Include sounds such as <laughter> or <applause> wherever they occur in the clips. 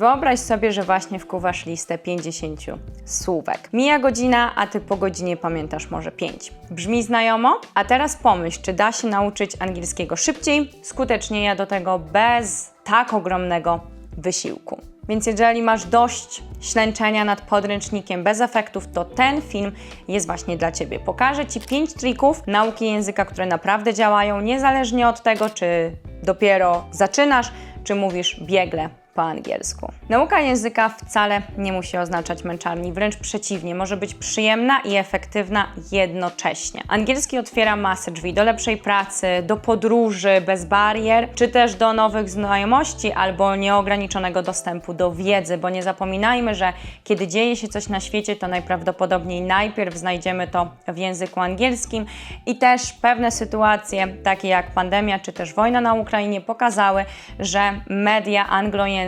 Wyobraź sobie, że właśnie wkuwasz listę 50 słówek. Mija godzina, a ty po godzinie pamiętasz może 5. Brzmi znajomo? A teraz pomyśl, czy da się nauczyć angielskiego szybciej, skuteczniej, a do tego bez tak ogromnego wysiłku. Więc jeżeli masz dość ślęczenia nad podręcznikiem bez efektów, to ten film jest właśnie dla Ciebie. Pokażę Ci 5 trików nauki języka, które naprawdę działają, niezależnie od tego, czy dopiero zaczynasz, czy mówisz biegle po angielsku. Nauka języka wcale nie musi oznaczać męczarni, wręcz przeciwnie, może być przyjemna i efektywna jednocześnie. Angielski otwiera masę drzwi do lepszej pracy, do podróży bez barier, czy też do nowych znajomości albo nieograniczonego dostępu do wiedzy, bo nie zapominajmy, że kiedy dzieje się coś na świecie, to najprawdopodobniej najpierw znajdziemy to w języku angielskim i też pewne sytuacje, takie jak pandemia czy też wojna na Ukrainie, pokazały, że media anglojęzyczne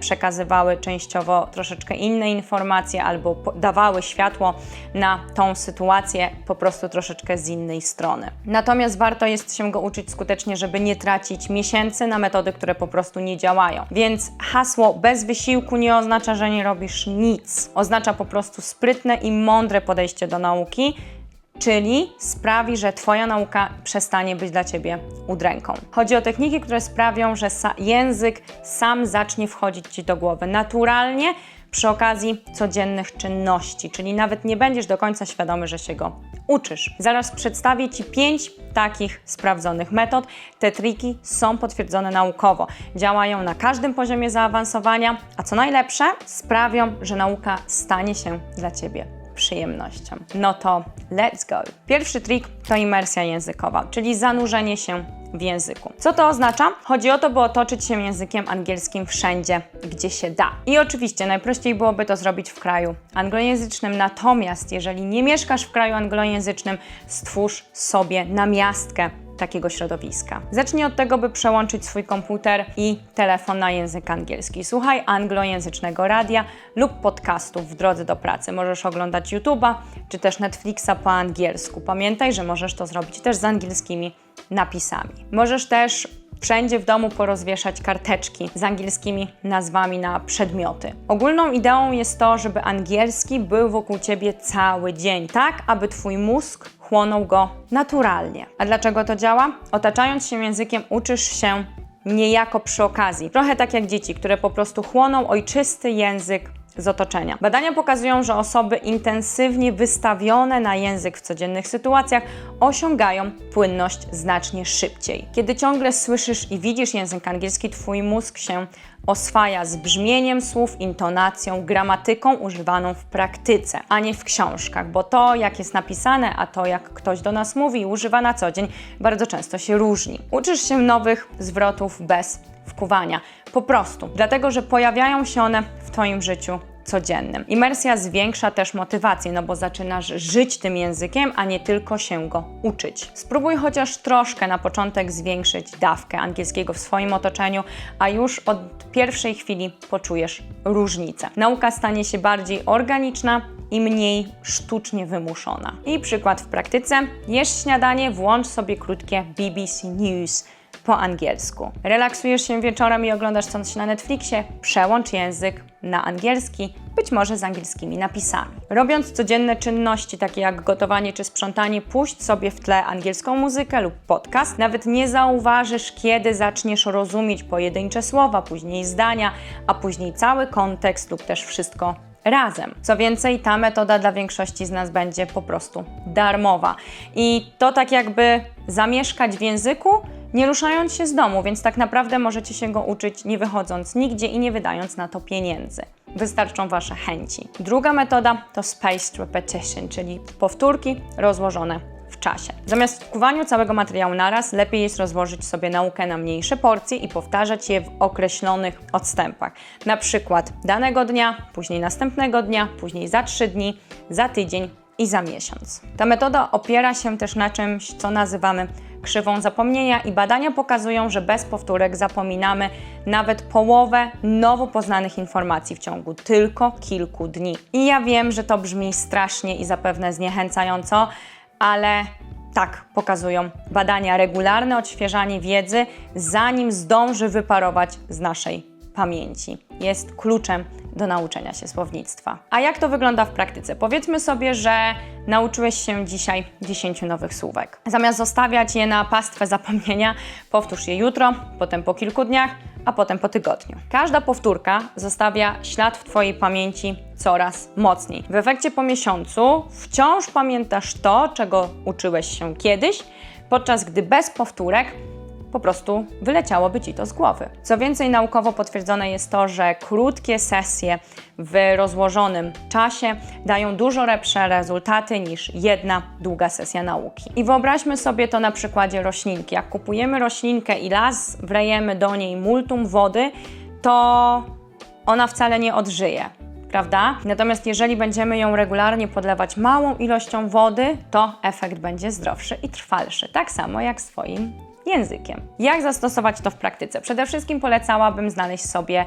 przekazywały częściowo troszeczkę inne informacje albo dawały światło na tą sytuację po prostu troszeczkę z innej strony. Natomiast warto jest się go uczyć skutecznie, żeby nie tracić miesięcy na metody, które po prostu nie działają. Więc hasło bez wysiłku nie oznacza, że nie robisz nic. Oznacza po prostu sprytne i mądre podejście do nauki czyli sprawi, że Twoja nauka przestanie być dla Ciebie udręką. Chodzi o techniki, które sprawią, że sa- język sam zacznie wchodzić Ci do głowy naturalnie przy okazji codziennych czynności, czyli nawet nie będziesz do końca świadomy, że się go uczysz. Zaraz przedstawię Ci pięć takich sprawdzonych metod. Te triki są potwierdzone naukowo. Działają na każdym poziomie zaawansowania, a co najlepsze, sprawią, że nauka stanie się dla Ciebie przyjemnością. No to let's go. Pierwszy trik to imersja językowa, czyli zanurzenie się w języku. Co to oznacza? Chodzi o to, by otoczyć się językiem angielskim wszędzie, gdzie się da. I oczywiście najprościej byłoby to zrobić w kraju anglojęzycznym, natomiast jeżeli nie mieszkasz w kraju anglojęzycznym, stwórz sobie namiastkę takiego środowiska. Zacznij od tego, by przełączyć swój komputer i telefon na język angielski. Słuchaj anglojęzycznego radia lub podcastów w drodze do pracy. Możesz oglądać YouTube'a czy też Netflixa po angielsku. Pamiętaj, że możesz to zrobić też z angielskimi napisami. Możesz też wszędzie w domu porozwieszać karteczki z angielskimi nazwami na przedmioty. Ogólną ideą jest to, żeby angielski był wokół ciebie cały dzień, tak aby twój mózg chłonął go naturalnie. A dlaczego to działa? Otaczając się językiem, uczysz się niejako przy okazji. Trochę tak jak dzieci, które po prostu chłoną ojczysty język z otoczenia. Badania pokazują, że osoby intensywnie wystawione na język w codziennych sytuacjach osiągają płynność znacznie szybciej. Kiedy ciągle słyszysz i widzisz język angielski, twój mózg się oswaja z brzmieniem słów, intonacją, gramatyką używaną w praktyce, a nie w książkach, bo to, jak jest napisane, a to, jak ktoś do nas mówi i używa na co dzień, bardzo często się różni. Uczysz się nowych zwrotów bez wkuwania. Po prostu, dlatego że pojawiają się one w Twoim życiu codziennym. Imersja zwiększa też motywację, no bo zaczynasz żyć tym językiem, a nie tylko się go uczyć. Spróbuj chociaż troszkę na początek zwiększyć dawkę angielskiego w swoim otoczeniu, a już od pierwszej chwili poczujesz różnicę. Nauka stanie się bardziej organiczna, i mniej sztucznie wymuszona. I przykład w praktyce. Jesz śniadanie, włącz sobie krótkie BBC News po angielsku. Relaksujesz się wieczorem i oglądasz coś na Netflixie, przełącz język na angielski, być może z angielskimi napisami. Robiąc codzienne czynności, takie jak gotowanie czy sprzątanie, puść sobie w tle angielską muzykę lub podcast. Nawet nie zauważysz, kiedy zaczniesz rozumieć pojedyncze słowa, później zdania, a później cały kontekst lub też wszystko razem. Co więcej, ta metoda dla większości z nas będzie po prostu darmowa. I to tak jakby zamieszkać w języku, nie ruszając się z domu, więc tak naprawdę możecie się go uczyć nie wychodząc nigdzie i nie wydając na to pieniędzy. Wystarczą Wasze chęci. Druga metoda to spaced repetition, czyli powtórki rozłożone w czasie. Zamiast kuwaniu całego materiału naraz, lepiej jest rozłożyć sobie naukę na mniejsze porcje i powtarzać je w określonych odstępach. Na przykład danego dnia, później następnego dnia, później za trzy dni, za tydzień i za miesiąc. Ta metoda opiera się też na czymś, co nazywamy krzywą zapomnienia i badania pokazują, że bez powtórek zapominamy nawet połowę nowo poznanych informacji w ciągu tylko kilku dni. I ja wiem, że to brzmi strasznie i zapewne zniechęcająco, ale tak pokazują badania regularne odświeżanie wiedzy, zanim zdąży wyparować z naszej pamięci. Jest kluczem do nauczenia się słownictwa. A jak to wygląda w praktyce? Powiedzmy sobie, że nauczyłeś się dzisiaj 10 nowych słówek. Zamiast zostawiać je na pastwę zapomnienia, powtórz je jutro, potem po kilku dniach, a potem po tygodniu. Każda powtórka zostawia ślad w Twojej pamięci coraz mocniej. W efekcie po miesiącu wciąż pamiętasz to, czego uczyłeś się kiedyś, podczas gdy bez powtórek po prostu wyleciałoby ci to z głowy. Co więcej, naukowo potwierdzone jest to, że krótkie sesje w rozłożonym czasie dają dużo lepsze rezultaty niż jedna długa sesja nauki. I wyobraźmy sobie to na przykładzie roślinki. Jak kupujemy roślinkę i las wlejemy do niej multum wody, to ona wcale nie odżyje prawda? Natomiast jeżeli będziemy ją regularnie podlewać małą ilością wody, to efekt będzie zdrowszy i trwalszy, tak samo jak swoim językiem. Jak zastosować to w praktyce? Przede wszystkim polecałabym znaleźć sobie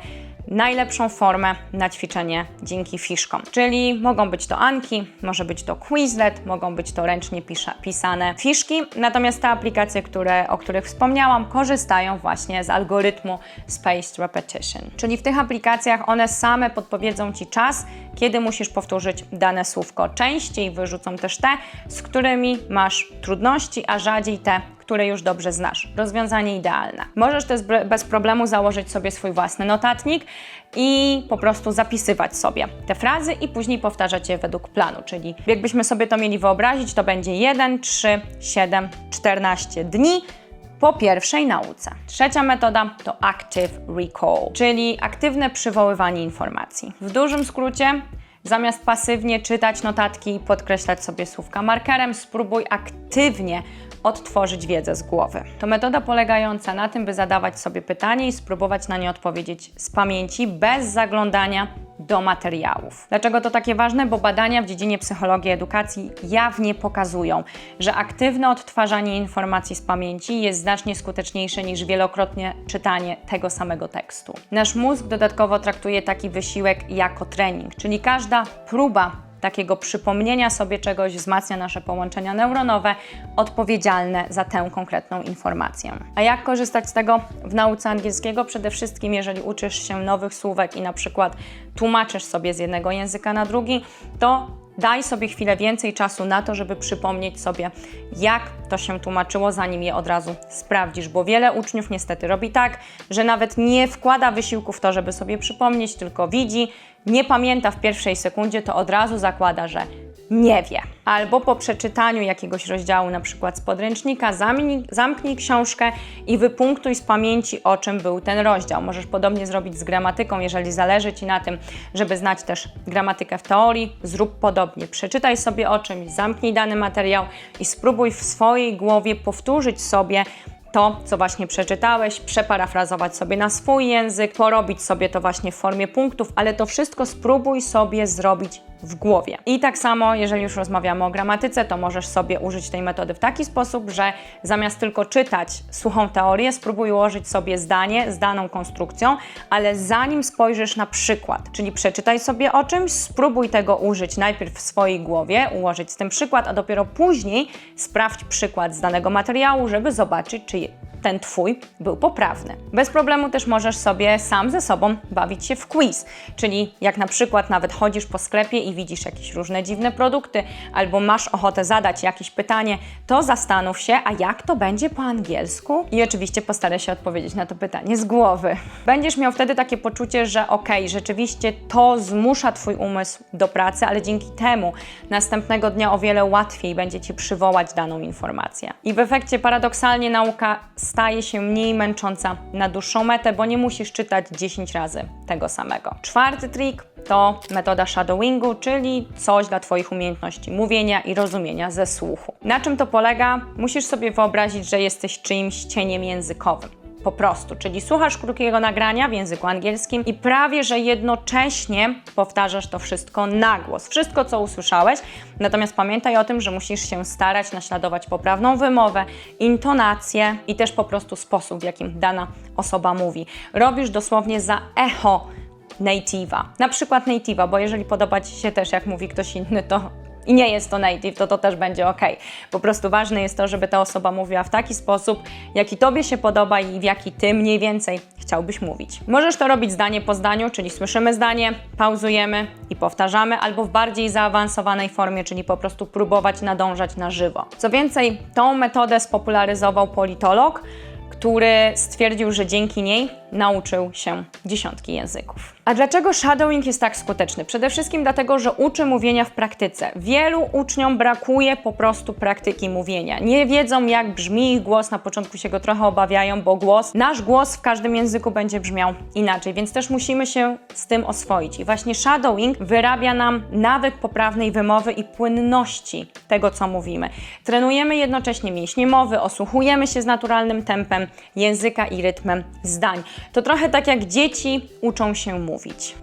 najlepszą formę na ćwiczenie dzięki fiszkom. Czyli mogą być to Anki, może być to Quizlet, mogą być to ręcznie pisane fiszki. Natomiast te aplikacje, które, o których wspomniałam, korzystają właśnie z algorytmu Spaced Repetition. Czyli w tych aplikacjach one same podpowiedzą Ci czas, kiedy musisz powtórzyć dane słówko. Częściej wyrzucą też te, z którymi masz trudności, a rzadziej te, które już dobrze znasz. Rozwiązanie idealne. Możesz też bez problemu założyć sobie swój własny notatnik i po prostu zapisywać sobie te frazy i później powtarzać je według planu. Czyli jakbyśmy sobie to mieli wyobrazić, to będzie 1, 3, 7, 14 dni po pierwszej nauce. Trzecia metoda to Active Recall, czyli aktywne przywoływanie informacji. W dużym skrócie Zamiast pasywnie czytać notatki i podkreślać sobie słówka markerem, spróbuj aktywnie odtworzyć wiedzę z głowy. To metoda polegająca na tym, by zadawać sobie pytanie i spróbować na nie odpowiedzieć z pamięci bez zaglądania do materiałów. Dlaczego to takie ważne? Bo badania w dziedzinie psychologii edukacji jawnie pokazują, że aktywne odtwarzanie informacji z pamięci jest znacznie skuteczniejsze niż wielokrotnie czytanie tego samego tekstu. Nasz mózg dodatkowo traktuje taki wysiłek jako trening, czyli każda próba takiego przypomnienia sobie czegoś wzmacnia nasze połączenia neuronowe odpowiedzialne za tę konkretną informację. A jak korzystać z tego w nauce angielskiego? Przede wszystkim, jeżeli uczysz się nowych słówek i na przykład tłumaczysz sobie z jednego języka na drugi, to daj sobie chwilę więcej czasu na to, żeby przypomnieć sobie, jak to się tłumaczyło, zanim je od razu sprawdzisz, bo wiele uczniów niestety robi tak, że nawet nie wkłada wysiłku w to, żeby sobie przypomnieć, tylko widzi, nie pamięta w pierwszej sekundzie, to od razu zakłada, że nie wie. Albo po przeczytaniu jakiegoś rozdziału, na przykład z podręcznika, zamknij, zamknij książkę i wypunktuj z pamięci, o czym był ten rozdział. Możesz podobnie zrobić z gramatyką, jeżeli zależy Ci na tym, żeby znać też gramatykę w teorii, zrób podobnie. Przeczytaj sobie o czymś, zamknij dany materiał i spróbuj w swojej głowie powtórzyć sobie to, co właśnie przeczytałeś, przeparafrazować sobie na swój język, porobić sobie to właśnie w formie punktów, ale to wszystko spróbuj sobie zrobić w głowie. I tak samo, jeżeli już rozmawiamy o gramatyce, to możesz sobie użyć tej metody w taki sposób, że zamiast tylko czytać suchą teorię, spróbuj ułożyć sobie zdanie z daną konstrukcją, ale zanim spojrzysz na przykład, czyli przeczytaj sobie o czymś, spróbuj tego użyć najpierw w swojej głowie, ułożyć z tym przykład, a dopiero później sprawdź przykład z danego materiału, żeby zobaczyć, czy ten Twój był poprawny. Bez problemu też możesz sobie sam ze sobą bawić się w quiz, czyli jak na przykład nawet chodzisz po sklepie i widzisz jakieś różne dziwne produkty, albo masz ochotę zadać jakieś pytanie, to zastanów się, a jak to będzie po angielsku? I oczywiście postaraj się odpowiedzieć na to pytanie z głowy. Będziesz miał wtedy takie poczucie, że okej, okay, rzeczywiście to zmusza Twój umysł do pracy, ale dzięki temu następnego dnia o wiele łatwiej będzie Ci przywołać daną informację. I w efekcie paradoksalnie nauka staje się mniej męcząca na dłuższą metę, bo nie musisz czytać 10 razy tego samego. Czwarty trik to metoda shadowingu, czyli coś dla Twoich umiejętności mówienia i rozumienia ze słuchu. Na czym to polega? Musisz sobie wyobrazić, że jesteś czyimś cieniem językowym po prostu, czyli słuchasz krótkiego nagrania w języku angielskim i prawie, że jednocześnie powtarzasz to wszystko na głos. Wszystko, co usłyszałeś, natomiast pamiętaj o tym, że musisz się starać naśladować poprawną wymowę, intonację i też po prostu sposób, w jakim dana osoba mówi. Robisz dosłownie za echo native'a. Na przykład native'a, bo jeżeli podoba Ci się też, jak mówi ktoś inny, to i nie jest to native, to to też będzie ok. Po prostu ważne jest to, żeby ta osoba mówiła w taki sposób, jaki Tobie się podoba i w jaki Ty mniej więcej chciałbyś mówić. Możesz to robić zdanie po zdaniu, czyli słyszymy zdanie, pauzujemy i powtarzamy, albo w bardziej zaawansowanej formie, czyli po prostu próbować nadążać na żywo. Co więcej, tą metodę spopularyzował politolog, który stwierdził, że dzięki niej nauczył się dziesiątki języków. A dlaczego shadowing jest tak skuteczny? Przede wszystkim dlatego, że uczy mówienia w praktyce. Wielu uczniom brakuje po prostu praktyki mówienia. Nie wiedzą, jak brzmi ich głos, na początku się go trochę obawiają, bo głos, nasz głos w każdym języku będzie brzmiał inaczej, więc też musimy się z tym oswoić. I właśnie shadowing wyrabia nam nawyk poprawnej wymowy i płynności tego, co mówimy. Trenujemy jednocześnie mięśnie mowy, osłuchujemy się z naturalnym tempem języka i rytmem zdań. To trochę tak jak dzieci uczą się mówić.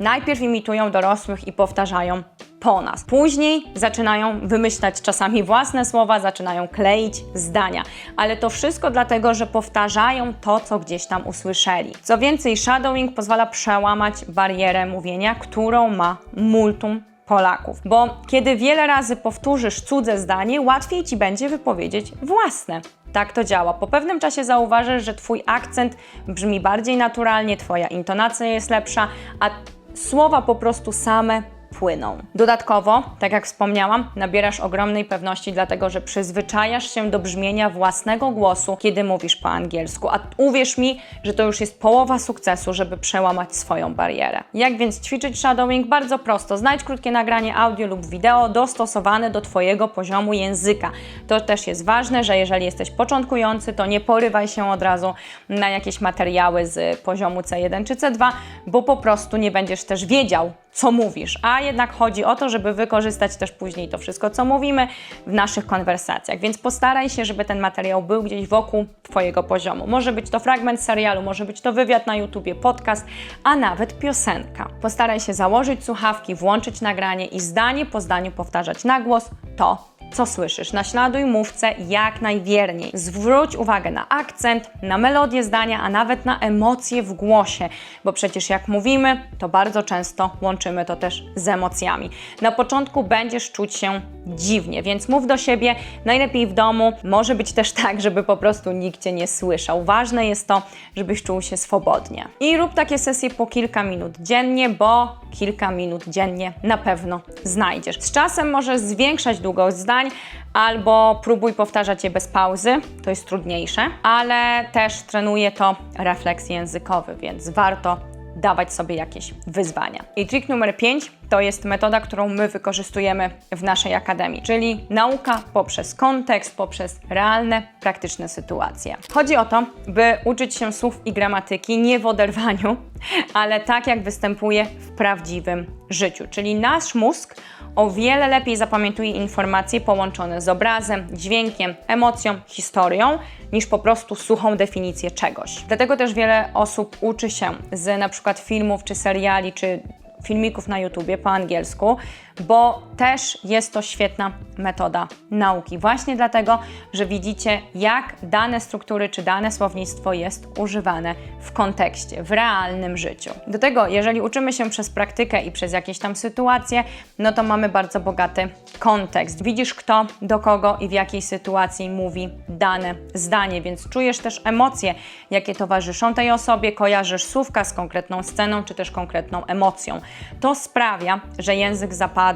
Najpierw imitują dorosłych i powtarzają po nas. Później zaczynają wymyślać czasami własne słowa, zaczynają kleić zdania. Ale to wszystko dlatego, że powtarzają to, co gdzieś tam usłyszeli. Co więcej, shadowing pozwala przełamać barierę mówienia, którą ma multum Polaków. Bo kiedy wiele razy powtórzysz cudze zdanie, łatwiej ci będzie wypowiedzieć własne. Tak to działa. Po pewnym czasie zauważysz, że Twój akcent brzmi bardziej naturalnie, Twoja intonacja jest lepsza, a słowa po prostu same płyną. Dodatkowo, tak jak wspomniałam, nabierasz ogromnej pewności, dlatego że przyzwyczajasz się do brzmienia własnego głosu, kiedy mówisz po angielsku. A uwierz mi, że to już jest połowa sukcesu, żeby przełamać swoją barierę. Jak więc ćwiczyć shadowing? Bardzo prosto. Znajdź krótkie nagranie audio lub wideo dostosowane do Twojego poziomu języka. To też jest ważne, że jeżeli jesteś początkujący, to nie porywaj się od razu na jakieś materiały z poziomu C1 czy C2, bo po prostu nie będziesz też wiedział, co mówisz, a jednak chodzi o to, żeby wykorzystać też później to wszystko, co mówimy w naszych konwersacjach. Więc postaraj się, żeby ten materiał był gdzieś wokół Twojego poziomu. Może być to fragment serialu, może być to wywiad na YouTubie, podcast, a nawet piosenka. Postaraj się założyć słuchawki, włączyć nagranie i zdanie po zdaniu powtarzać na głos to, co słyszysz. Naśladuj mówcę jak najwierniej. Zwróć uwagę na akcent, na melodię zdania, a nawet na emocje w głosie, bo przecież jak mówimy, to bardzo często łączymy to też z emocjami. Na początku będziesz czuć się dziwnie, więc mów do siebie, najlepiej w domu. Może być też tak, żeby po prostu nikt Cię nie słyszał. Ważne jest to, żebyś czuł się swobodnie. I rób takie sesje po kilka minut dziennie, bo kilka minut dziennie na pewno znajdziesz. Z czasem możesz zwiększać długość zdań, albo próbuj powtarzać je bez pauzy, to jest trudniejsze, ale też trenuje to refleks językowy, więc warto dawać sobie jakieś wyzwania. I trik numer 5 to jest metoda, którą my wykorzystujemy w naszej akademii, czyli nauka poprzez kontekst, poprzez realne, praktyczne sytuacje. Chodzi o to, by uczyć się słów i gramatyki nie w oderwaniu, <laughs> ale tak jak występuje w prawdziwym życiu. Czyli nasz mózg o wiele lepiej zapamiętuje informacje połączone z obrazem, dźwiękiem, emocją, historią, niż po prostu suchą definicję czegoś. Dlatego też wiele osób uczy się z na przykład filmów, czy seriali, czy filmików na YouTubie po angielsku, bo też jest to świetna metoda nauki. Właśnie dlatego, że widzicie, jak dane struktury czy dane słownictwo jest używane w kontekście, w realnym życiu. Do tego, jeżeli uczymy się przez praktykę i przez jakieś tam sytuacje, no to mamy bardzo bogaty kontekst. Widzisz, kto do kogo i w jakiej sytuacji mówi dane zdanie, więc czujesz też emocje, jakie towarzyszą tej osobie, kojarzysz słówka z konkretną sceną czy też konkretną emocją. To sprawia, że język zapada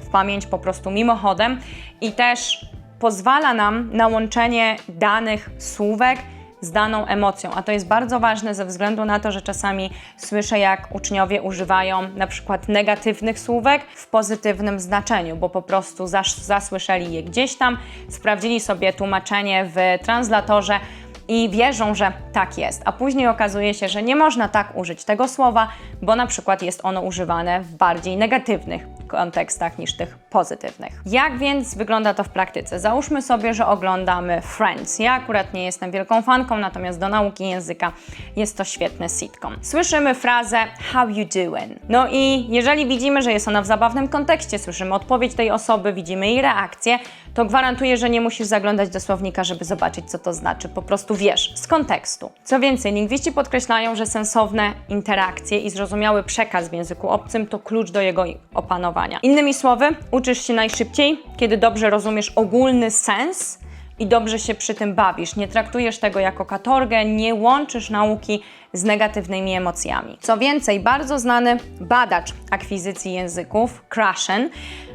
w pamięć po prostu mimochodem i też pozwala nam na łączenie danych słówek z daną emocją, a to jest bardzo ważne ze względu na to, że czasami słyszę, jak uczniowie używają na przykład negatywnych słówek w pozytywnym znaczeniu, bo po prostu zas zasłyszeli je gdzieś tam, sprawdzili sobie tłumaczenie w translatorze i wierzą, że tak jest, a później okazuje się, że nie można tak użyć tego słowa, bo na przykład jest ono używane w bardziej negatywnych kontekstach niż tych pozytywnych. Jak więc wygląda to w praktyce? Załóżmy sobie, że oglądamy Friends. Ja akurat nie jestem wielką fanką, natomiast do nauki języka jest to świetny sitcom. Słyszymy frazę how you doing? No i jeżeli widzimy, że jest ona w zabawnym kontekście, słyszymy odpowiedź tej osoby, widzimy jej reakcję, to gwarantuję, że nie musisz zaglądać do słownika, żeby zobaczyć, co to znaczy. Po prostu wiesz, z kontekstu. Co więcej, lingwiści podkreślają, że sensowne interakcje i zrozumiały przekaz w języku obcym to klucz do jego opanowania. Innymi słowy, uczysz się najszybciej, kiedy dobrze rozumiesz ogólny sens i dobrze się przy tym bawisz. Nie traktujesz tego jako katorgę, nie łączysz nauki z negatywnymi emocjami. Co więcej, bardzo znany badacz akwizycji języków, Krashen,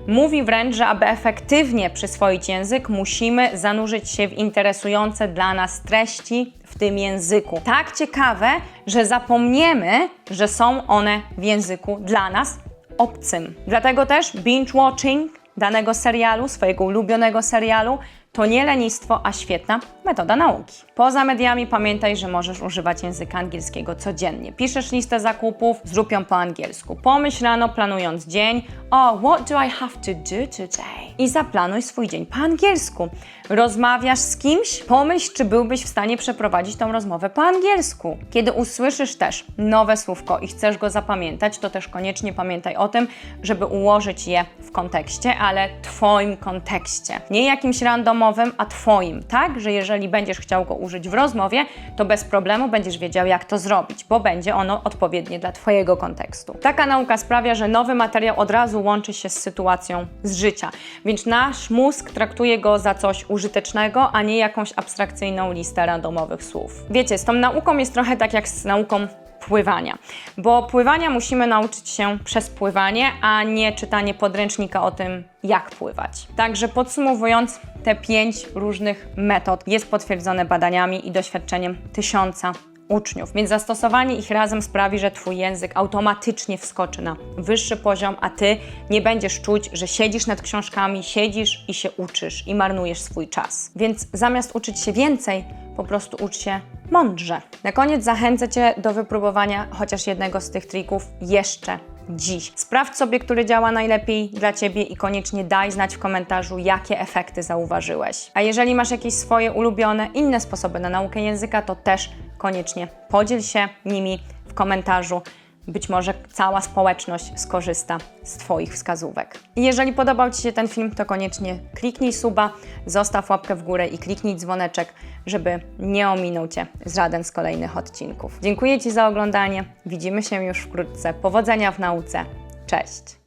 mówi wręcz, że aby efektywnie przyswoić język, musimy zanurzyć się w interesujące dla nas treści w tym języku. Tak ciekawe, że zapomniemy, że są one w języku dla nas obcym. Dlatego też binge watching danego serialu, swojego ulubionego serialu, to nie lenistwo, a świetna metoda nauki. Poza mediami pamiętaj, że możesz używać języka angielskiego codziennie. Piszesz listę zakupów, zrób ją po angielsku. Pomyśl rano, planując dzień, o, what do I have to do today? I zaplanuj swój dzień po angielsku. Rozmawiasz z kimś, pomyśl, czy byłbyś w stanie przeprowadzić tą rozmowę po angielsku. Kiedy usłyszysz też nowe słówko i chcesz go zapamiętać, to też koniecznie pamiętaj o tym, żeby ułożyć je w kontekście, ale Twoim kontekście. Nie jakimś randomowym, a Twoim, tak? Że jeżeli będziesz chciał go użyć w rozmowie, to bez problemu będziesz wiedział, jak to zrobić, bo będzie ono odpowiednie dla Twojego kontekstu. Taka nauka sprawia, że nowy materiał od razu łączy się z sytuacją z życia, więc nasz mózg traktuje go za coś użytecznego, a nie jakąś abstrakcyjną listę randomowych słów. Wiecie, z tą nauką jest trochę tak jak z nauką pływania, bo pływania musimy nauczyć się przez pływanie, a nie czytanie podręcznika o tym, jak pływać. Także podsumowując, te pięć różnych metod jest potwierdzone badaniami i doświadczeniem tysiąca uczniów, więc zastosowanie ich razem sprawi, że Twój język automatycznie wskoczy na wyższy poziom, a Ty nie będziesz czuć, że siedzisz nad książkami, siedzisz i się uczysz i marnujesz swój czas. Więc zamiast uczyć się więcej, po prostu ucz się mądrze. Na koniec zachęcę Cię do wypróbowania chociaż jednego z tych trików jeszcze dziś. Sprawdź sobie, który działa najlepiej dla Ciebie i koniecznie daj znać w komentarzu, jakie efekty zauważyłeś. A jeżeli masz jakieś swoje ulubione, inne sposoby na naukę języka, to też koniecznie podziel się nimi w komentarzu. Być może cała społeczność skorzysta z Twoich wskazówek. Jeżeli podobał Ci się ten film, to koniecznie kliknij suba, zostaw łapkę w górę i kliknij dzwoneczek, żeby nie ominął Cię żaden z kolejnych odcinków. Dziękuję Ci za oglądanie. Widzimy się już wkrótce. Powodzenia w nauce. Cześć!